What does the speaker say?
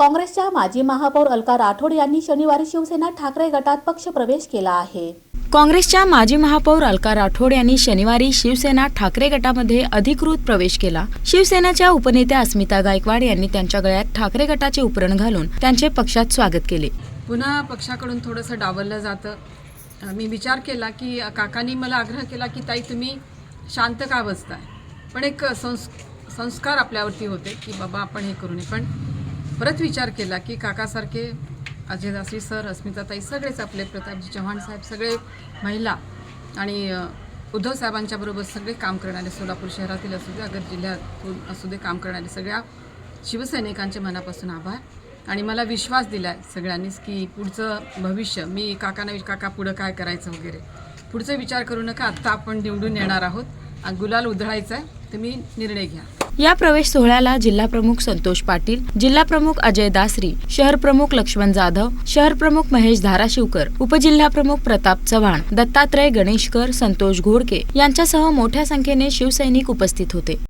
काँग्रेसच्या माजी महापौर अलका राठोड यांनी शनिवारी शिवसेना ठाकरे गटात पक्षप्रवेश केला आहे. काँग्रेसच्या माजी महापौर अलका राठोड यांनी शनिवारी शिवसेना ठाकरे गटामध्ये अधिकृत प्रवेश केला. शिवसेनेच्या उपनेत्या अस्मिता गायकवाड यांनी त्यांच्या गळ्यात ठाकरे गटाचे उपरण घालून त्यांचे पक्षात स्वागत केले. पुन्हा पक्षाकडून थोडंसं डावललं जातं. मी विचार केला की काकांनी मला आग्रह केला की ताई तुम्ही शांत का बसताय? पण एक संस् संस्कार आपल्यावरती होते की बाबा आपण हे करू नये. पण परत विचार केला की काकासारखे अजयदासी सर अस्मिताताई सगळेच आपले प्रतापजी चव्हाण साहेब सगळे महिला आणि उद्धव साहेबांच्या बरोबर सगळे काम करणारे सोलापूर शहरातील असू दे अगर जिल्ह्यातून असू दे काम करणारे सगळ्या शिवसैनिकांचे मनापासून आभार. आणि मला विश्वास दिला आहे सगळ्यांनीच की पुढचं भविष्य मी काकांना काका पुढं काय करायचं वगैरे पुढचा विचार करू नका. आत्ता आपण निवडून येणार आहोत. आणि गुलाल उधळायचा आहे तुम्ही निर्णय घ्या. या प्रवेश सोहळ्याला जिल्हा प्रमुख संतोष पाटील जिल्हा प्रमुख अजय दासरी शहर प्रमुख लक्ष्मण जाधव शहर प्रमुख महेश धाराशिवकर उपजिल्हा प्रमुख प्रताप चव्हाण दत्तात्रय गणेशकर संतोष घोडके यांच्यासह मोठ्या संख्येने शिवसैनिक उपस्थित होते.